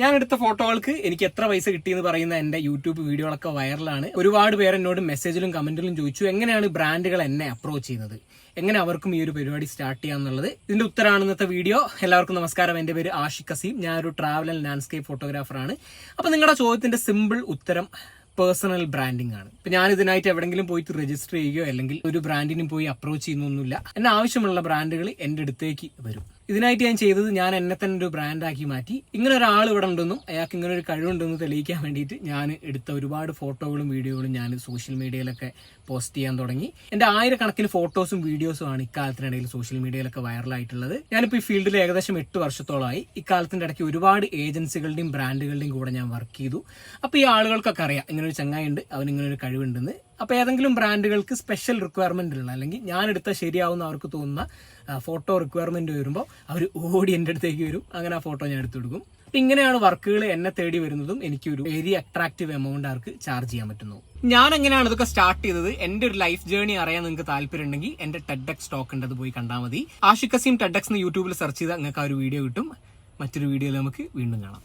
ഞാൻ എടുത്ത ഫോട്ടോകൾക്ക് എനിക്ക് എത്ര പൈസ കിട്ടി എന്ന് പറയുന്ന എന്റെ യൂട്യൂബ് വീഡിയോകളൊക്കെ വൈറലാണ്. ഒരുപാട് പേര് എന്നോട് മെസ്സേജിലും കമന്റിലും ചോദിച്ചു എങ്ങനെയാണ് ബ്രാൻഡുകൾ എന്നെ അപ്രോച്ച് ചെയ്യുന്നത്? എങ്ങനെ അവർക്കും ഈ ഒരു പരിപാടി സ്റ്റാർട്ട് ചെയ്യാന്നുള്ളത്? ഇതിന്റെ ഉത്തരമാണ് ഇന്നത്തെ വീഡിയോ. എല്ലാവർക്കും നമസ്കാരം. എന്റെ പേര് ആഷിഖ് കസീം. ഞാൻ ഒരു ട്രാവൽ ആൻഡ് ലാൻഡ്സ്കേപ്പ് ഫോട്ടോഗ്രാഫറാണ് അപ്പൊ നിങ്ങളുടെ ചോദ്യത്തിന്റെ സിമ്പിൾ ഉത്തരം പേഴ്സണൽ ബ്രാൻഡിംഗ് ആണ്. ഇപ്പൊ ഞാൻ ഇതിനായിട്ട് എവിടെങ്കിലും പോയിട്ട് രജിസ്റ്റർ ചെയ്യുകയോ അല്ലെങ്കിൽ ഒരു ബ്രാൻഡിനും പോയി അപ്രോച്ച് ചെയ്യുന്നൊന്നുമില്ല. എന്നെ ആവശ്യമുള്ള ബ്രാൻഡുകൾ എന്റെ അടുത്തേക്ക് വരും. ഇതിനായിട്ട് ഞാൻ ചെയ്തത് ഞാൻ എന്നെ തന്നെ ഒരു ബ്രാൻഡാക്കി മാറ്റി. ഇങ്ങനെ ഒരാൾ ഇവിടെ ഉണ്ടെന്നും അയാൾക്ക് ഇങ്ങനെ ഒരു കഴിവുണ്ടെന്ന് തെളിയിക്കാൻ വേണ്ടിയിട്ട് ഞാൻ എടുത്ത ഒരുപാട് ഫോട്ടോകളും വീഡിയോകളും ഞാൻ സോഷ്യൽ മീഡിയയിലൊക്കെ പോസ്റ്റ് ചെയ്യാൻ തുടങ്ങി. എന്റെ ആയിരക്കണക്കിന് ഫോട്ടോസും വീഡിയോസും ആണ് ഇക്കാലത്തിനിടയിൽ സോഷ്യൽ മീഡിയയിലൊക്കെ വൈറലായിട്ടുള്ളത് ഞാനിപ്പോൾ ഈ ഫീൽഡിൽ ഏകദേശം എട്ട് വർഷത്തോളമായി. ഇക്കാലത്തിന്റെ ഇടയ്ക്ക് ഒരുപാട് ഏജൻസികളുടെയും ബ്രാൻഡുകളുടെയും കൂടെ ഞാൻ വർക്ക് ചെയ്തു. അപ്പോൾ ഈ ആളുകൾക്കൊക്കെ അറിയാം ഇങ്ങനെ ഒരു ചങ്ങായി ഉണ്ട് അവൻ ഒരു കഴിവുണ്ടെന്ന്. അപ്പോൾ ഏതെങ്കിലും ബ്രാൻഡുകൾക്ക് സ്പെഷ്യൽ റിക്വയർമെന്റ് ഉള്ള അല്ലെങ്കിൽ ഞാൻ എടുത്താൽ ശരിയാവുന്ന അവർക്ക് തോന്നുന്ന ഫോട്ടോ റിക്വയർമെന്റ് വരുമ്പോൾ അവർ ഓടി എന്റെ അടുത്തേക്ക് വരും. അങ്ങനെ ആ ഫോട്ടോ ഞാൻ എടുത്തു കൊടുക്കും അപ്പൊ ഇങ്ങനെയാണ് വർക്കുകൾ എന്നെ തേടി വരുന്നതും എനിക്ക് ഒരു വെരി അട്രാക്റ്റീവ് എമൗണ്ട് അവർക്ക് ചാർജ് ചെയ്യാൻ പറ്റുന്നു. ഞാൻ എങ്ങനെയാണ് ഇതൊക്കെ സ്റ്റാർട്ട് ചെയ്തത്? എന്റെ ഒരു ലൈഫ് ജേർണി അറിയാൻ നിങ്ങൾക്ക് താല്പര്യം ഉണ്ടെങ്കിൽ എന്റെ ടെഡക്സ് സ്റ്റോക്ക് ഉണ്ട്. അത് പോയി കണ്ടാൽ മതി. ആഷിഖ് കസീം ടെഡെക്സ് എന്ന് യൂട്യൂബിൽ സെർച്ച് ചെയ്താൽ നിങ്ങൾക്ക് ആ ഒരു വീഡിയോ കിട്ടും. മറ്റൊരു വീഡിയോയിൽ നമുക്ക് വീണ്ടും കാണാം.